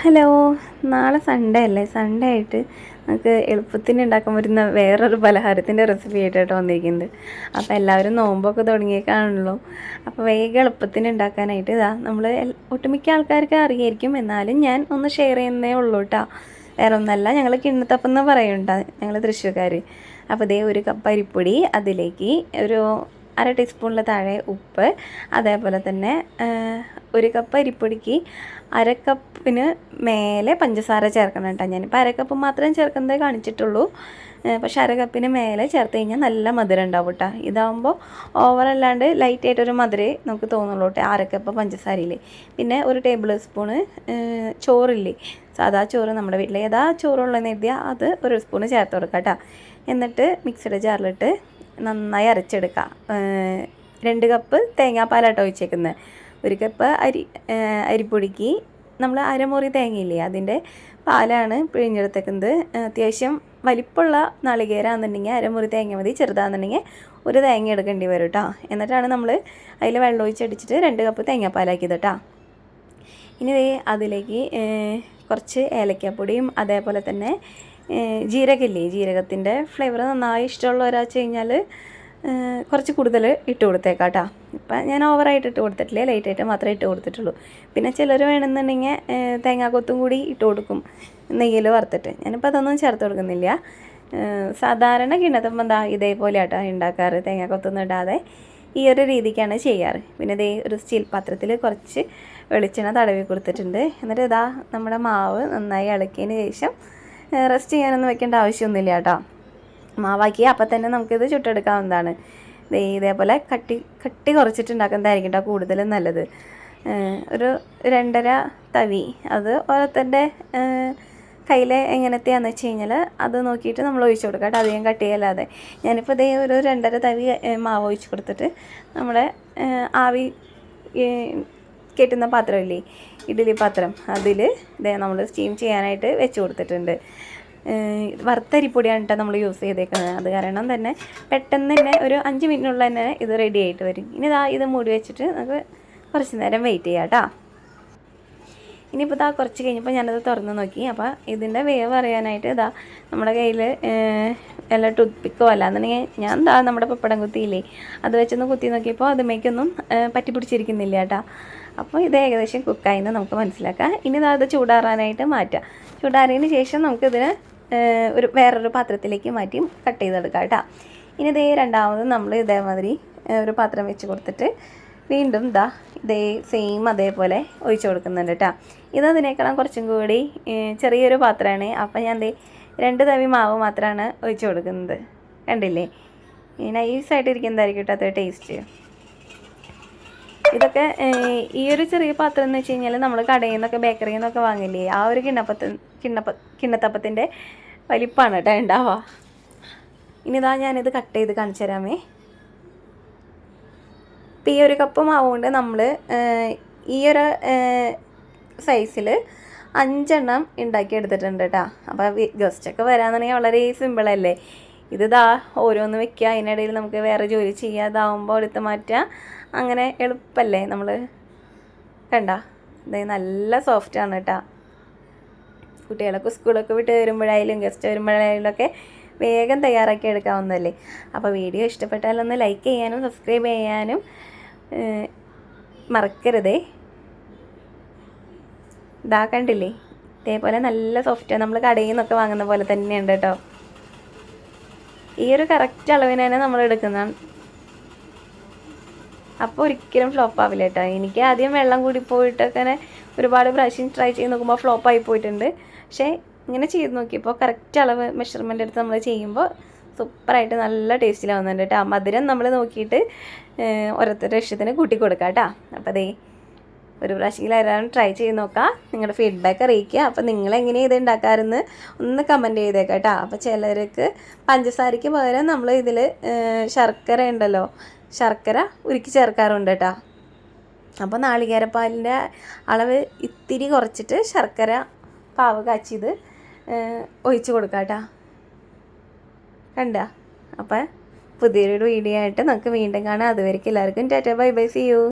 Hello നാളെ Sunday അല്ലേ? Sunday ആയിട്ട് നമുക്ക് എളുപ്പത്തിന് ഉണ്ടാക്കാൻ പറ്റുന്ന വേറൊരു പലഹാരത്തിന്റെ റെസിപ്പി ആയിട്ടാണ് വന്നിരിക്കുന്നത്. അപ്പോൾ എല്ലാവരും നോമ്പൊക്കെ തുടങ്ങിയേക്കാണല്ലോ. അപ്പോൾ വേഗം എളുപ്പത്തിന് ഉണ്ടാക്കാനായിട്ട് ഇതാ നമ്മൾ ഒട്ടുമിക്ക ആൾക്കാർക്ക് അറിയായിരിക്കും. എന്നാലും ഞാൻ ഒന്ന് ഷെയർ ചെയ്യുന്നേ ഉള്ളൂ കേട്ടോ വേറെ ഒന്നല്ല ഞങ്ങൾ കിണ്ണത്തപ്പെന്ന് പറയുന്നുണ്ടാ ഞങ്ങൾ തൃശ്ശൂർക്കാർ അപ്പോൾ ഇതേ ഒരു കപ്പ് അരിപ്പൊടി അതിലേക്ക് ഒരു അര ടീസ്പൂണിൽ താഴെ ഉപ്പ് അതേപോലെ തന്നെ ഒരു കപ്പ് അരിപ്പൊടിക്ക് അര കപ്പിന് മേലെ പഞ്ചസാര ചേർക്കണം കേട്ടോ. ഞാനിപ്പോൾ അര കപ്പ് മാത്രം ചേർക്കുന്നതേ കാണിച്ചിട്ടുള്ളൂ. പക്ഷെ അര കപ്പിന് മേലെ ചേർത്ത് കഴിഞ്ഞാൽ നല്ല മധുരം ഉണ്ടാവും കേട്ടോ. ഇതാകുമ്പോൾ ഓവറല്ലാണ്ട് ലൈറ്റ് ആയിട്ടൊരു മധുരേ നമുക്ക് തോന്നുള്ളൂ കേട്ടോ അര കപ്പ് പഞ്ചസാരയിൽ പിന്നെ ഒരു ടേബിൾ സ്പൂണ് ചോറില്ലേ? സാധാ ചോറ് നമ്മുടെ വീട്ടിൽ ഏതാ ചോറുള്ളതെന്ന് എഴുതിയാൽ അത് ഒരു സ്പൂണ് ചേർത്ത് കൊടുക്കാം കേട്ടോ. എന്നിട്ട് മിക്സിയുടെ ജാറിലിട്ട് നന്നായി അരച്ചെടുക്കുക രണ്ട് കപ്പ് തേങ്ങാപ്പാലാട്ടോ ഒഴിച്ചേക്കുന്നത്. ഒരു കപ്പ് അരി അരിപ്പൊടിക്ക് നമ്മൾ അരമുറി തേങ്ങയില്ലേ അതിന്റെ പാലാണ് പിഴിഞ്ഞെടുത്തേക്കുന്നത്. അത്യാവശ്യം വലിപ്പമുള്ള നാളികേരാണെന്നുണ്ടെങ്കിൽ അരമുറി തേങ്ങ മതി ചെറുതാണെന്നുണ്ടെങ്കിൽ ഒരു തേങ്ങ എടുക്കേണ്ടി വരും കേട്ടോ എന്നിട്ടാണ് നമ്മൾ അതിൽ വെള്ളം ഒഴിച്ചടിച്ചിട്ട് രണ്ട് കപ്പ് തേങ്ങാപ്പാലാക്കിയത് കേട്ടോ ഇനി അതിലേക്ക് കുറച്ച് ഏലക്കാപ്പൊടിയും അതേപോലെ തന്നെ ജീരകമില്ലേ? ജീരകത്തിന്റെ ഫ്ലേവർ നന്നായി ഇഷ്ടമുള്ള ഒരാഴ്ച കഴിഞ്ഞാൽ കുറച്ച് കൂടുതൽ ഇട്ട് കൊടുത്തേക്കാം കേട്ടോ ഇപ്പം ഞാൻ ഓവറായിട്ട് ഇട്ട് കൊടുത്തിട്ടില്ല? ലൈറ്റായിട്ട് മാത്രമേ ഇട്ട് കൊടുത്തിട്ടുള്ളൂ. പിന്നെ ചിലർ വേണമെന്നുണ്ടെങ്കിൽ തേങ്ങാക്കൊത്തും കൂടി ഇട്ട് കൊടുക്കും. നെയ്യിൽ വറുത്തിട്ട്. ഞാനിപ്പോൾ അതൊന്നും ചേർത്ത് കൊടുക്കുന്നില്ല. സാധാരണ കിണ്ണത്തപ്പം ഇതേപോലെ ആട്ടോ ഉണ്ടാക്കാറ്. തേങ്ങാക്കൊത്തൊന്നും ഇടാതെ. ഈ ഒരു രീതിക്കാണ് ചെയ്യാറ്. പിന്നെ ഇതേ ഒരു സ്റ്റീൽ പാത്രത്തിൽ കുറച്ച് വെളിച്ചെണ്ണ തടവി കൊടുത്തിട്ടുണ്ട്. എന്നിട്ട് ഇതാ നമ്മുടെ മാവ് നന്നായി ഇളക്കിയതിന് ശേഷം റെസ്റ്റ് ചെയ്യാനൊന്നും വെക്കേണ്ട ആവശ്യമൊന്നുമില്ല കേട്ടോ. മാവാക്കി അപ്പം തന്നെ നമുക്കിത് ചുട്ടെടുക്കാവുന്നതാണ്. ഇതേപോലെ കട്ടി കട്ടി കുറച്ചിട്ടുണ്ടാക്കുന്നതായിരിക്കും കേട്ടോ കൂടുതലും നല്ലത്. ഒരു രണ്ടര തവി. അത് ഓരോരുത്തരുടെ കയ്യിൽ എങ്ങനത്തെയാന്ന് വെച്ച് കഴിഞ്ഞാൽ അത് നോക്കിയിട്ട് നമ്മൾ ഒഴിച്ചു കൊടുക്കുക കേട്ടോ. അധികം കട്ടിയല്ലാതെ ഞാനിപ്പോൾ ഇതേ ഒരു രണ്ടര തവി മാവ് ഒഴിച്ചു കൊടുത്തിട്ട് നമ്മുടെ ആവി കെട്ടുന്ന പാത്രമില്ലേ? ഇഡ്ഡലി പാത്രം. അതിൽ ഇതേ നമ്മൾ സ്റ്റീം ചെയ്യാനായിട്ട് വെച്ച് കൊടുത്തിട്ടുണ്ട്. വറുത്തരിപ്പൊടിയാണ് കേട്ടോ നമ്മൾ യൂസ് ചെയ്തേക്കുന്നത്. അത് കാരണം തന്നെ പെട്ടെന്ന് തന്നെ ഒരു അഞ്ച് മിനിറ്റിനുള്ളിൽ തന്നെ ഇത് റെഡി ആയിട്ട് വരും. ഇനി ഇതാ ഇത് മൂടി വെച്ചിട്ട് നമുക്ക് കുറച്ച് നേരം വെയിറ്റ് ചെയ്യാം കേട്ടോ. ഇനിയിപ്പോൾ ഇതാ കുറച്ച് കഴിഞ്ഞപ്പോൾ ഞാനത് തുറന്ന് നോക്കി. അപ്പോൾ ഇതിന്റെ വേവ് അറിയാനായിട്ട് ഇതാ നമ്മുടെ കയ്യിൽ എല്ലാ ടൂത്ത് പിക്കോ അല്ലാന്നുണ്ടെങ്കിൽ ഞാൻ എന്താ നമ്മുടെ പപ്പടം കുത്തിയില്ലേ അത് വെച്ചൊന്ന് കുത്തി നോക്കിയപ്പോൾ അതുമേക്കൊന്നും പറ്റി പിടിച്ചിരിക്കുന്നില്ല കേട്ടോ. അപ്പോൾ ഇത് ഏകദേശം കുക്കായിന്ന് നമുക്ക് മനസ്സിലാക്കാം. ഇനി ഇതാ അത് ചൂടാറാനായിട്ട് മാറ്റാം. ചൂടാറിയതിന് ശേഷം നമുക്കിതിന് ഒരു വേറൊരു പാത്രത്തിലേക്ക് മാറ്റി കട്ട് ചെയ്തെടുക്കാം കേട്ടോ. ഇനി ഇതേ രണ്ടാമത് നമ്മൾ ഇതേമാതിരി ഒരു പാത്രം വെച്ച് കൊടുത്തിട്ട് വീണ്ടും ദാ ഇതേ സെയിം അതേപോലെ ഒഴിച്ചു കൊടുക്കുന്നുണ്ട് കേട്ടോ ഇത് അതിനേക്കാളും കുറച്ചും കൂടി ചെറിയൊരു പാത്രമാണ്. അപ്പം ഞാൻ ദേ രണ്ട് തവി മാവ് മാത്രമാണ് ഒഴിച്ചു കൊടുക്കുന്നത്. കണ്ടില്ലേ? നൈസായിട്ട് ഇരിക്കുന്നതായിരിക്കും കേട്ടോ അത് ടേസ്റ്റ് ഇതൊക്കെ ഈ ഒരു ചെറിയ പാത്രം എന്ന് വെച്ച് കഴിഞ്ഞാൽ നമ്മൾ കടയിൽ നിന്നൊക്കെ ബേക്കറിയിൽ നിന്നൊക്കെ വാങ്ങില്ലേ? ആ ഒരു കിണ്ണപ്പത്ത് കിണ്ണപ്പ കിണ്ണത്തപ്പത്തിന്റെ വലിപ്പമാണ് കേട്ടോ ഉണ്ടാവുക. ഇനി ഇതാ ഞാനിത് കട്ട് ചെയ്ത് കാണിച്ചു തരാമേ. ഇപ്പം ഈ ഒരു കപ്പ് മാവുകൊണ്ട് നമ്മൾ ഈ ഒരു സൈസിൽ അഞ്ചെണ്ണം ഉണ്ടാക്കി എടുത്തിട്ടുണ്ട് കേട്ടോ അപ്പോൾ ഗസ്റ്റൊക്കെ വരാന്നുണ്ടെങ്കിൽ വളരെ സിമ്പിളല്ലേ ഇത് ദാ ഓരോന്ന് വെക്കുക അതിനിടയിൽ നമുക്ക് വേറെ ജോലി ചെയ്യുക ഇതാവുമ്പോൾ എടുത്ത് മാറ്റുക അങ്ങനെ എളുപ്പമല്ലേ നമ്മൾ കണ്ട? ഇത് നല്ല സോഫ്റ്റാണ് കേട്ടോ കുട്ടികളൊക്കെ സ്കൂളൊക്കെ വിട്ട് വരുമ്പോഴായാലും ഗസ്റ്റ് വരുമ്പോഴായാലും ഒക്കെ വേഗം തയ്യാറാക്കി എടുക്കാവുന്നതല്ലേ? അപ്പോൾ വീഡിയോ ഇഷ്ടപ്പെട്ടാലൊന്ന് ലൈക്ക് ചെയ്യാനും സബ്സ്ക്രൈബ് ചെയ്യാനും മറക്കരുതേ. ഇതാ കണ്ടില്ലേ? ഇതേപോലെ നല്ല സോഫ്റ്റ് നമ്മൾ കടയിൽ നിന്നൊക്കെ വാങ്ങുന്ന പോലെ തന്നെയുണ്ട് കേട്ടോ. ഈ ഒരു കറക്റ്റ് അളവിന് തന്നെ നമ്മൾ എടുക്കുന്ന അപ്പോൾ ഒരിക്കലും ഫ്ലോപ്പ് ആവില്ല കേട്ടോ. എനിക്ക് ആദ്യം വെള്ളം കൂടി പോയിട്ടൊക്കെ ഒരുപാട് പ്രാവശ്യം ട്രൈ ചെയ്ത് നോക്കുമ്പോൾ ഫ്ലോപ്പ് ആയി പോയിട്ടുണ്ട്. പക്ഷേ ഇങ്ങനെ ചെയ്ത് നോക്കിയപ്പോൾ കറക്റ്റ് അളവ് മെഷർമെന്റ് എടുത്ത് നമ്മൾ ചെയ്യുമ്പോൾ സൂപ്പറായിട്ട് നല്ല ടേസ്റ്റിലാവുന്നുണ്ട് കേട്ടോ. മധുരം നമ്മൾ നോക്കിയിട്ട് ഓരോരുത്തരുടെ ഇഷ്ടത്തിന് കൂട്ടി കൊടുക്കാം കേട്ടോ. അപ്പോൾ അതേ ഒരു പ്രാവശ്യം ട്രൈ ചെയ്ത് നോക്കാം. നിങ്ങളുടെ ഫീഡ്ബാക്ക് അറിയിക്കുക. അപ്പോൾ നിങ്ങൾ എങ്ങനെയാണ് ഇത് ഉണ്ടാക്കാറെന്ന് ഒന്ന് കമന്റ് ചെയ്തേക്കാം കേട്ടോ. അപ്പോൾ ചിലർക്ക് പഞ്ചസാരയ്ക്ക് പകരം നമ്മൾ ഇതിൽ ശർക്കര ഉണ്ടല്ലോ. ശർക്കര ഉരുക്കി ചേർക്കാറുണ്ട് കേട്ടോ. അപ്പോൾ നാളികേരപ്പാലിന്റെ അളവ് ഇത്തിരി കുറച്ചിട്ട് ശർക്കര പാവ് കാച്ചിയത് ഒഴിച്ച് കൊടുക്കാം കേട്ടോ. കണ്ട? അപ്പം പുതിയൊരു വീഡിയോ ആയിട്ട് നമുക്ക് വീണ്ടും കാണാം. അതുവരെ എല്ലാവർക്കും tata bye bye see you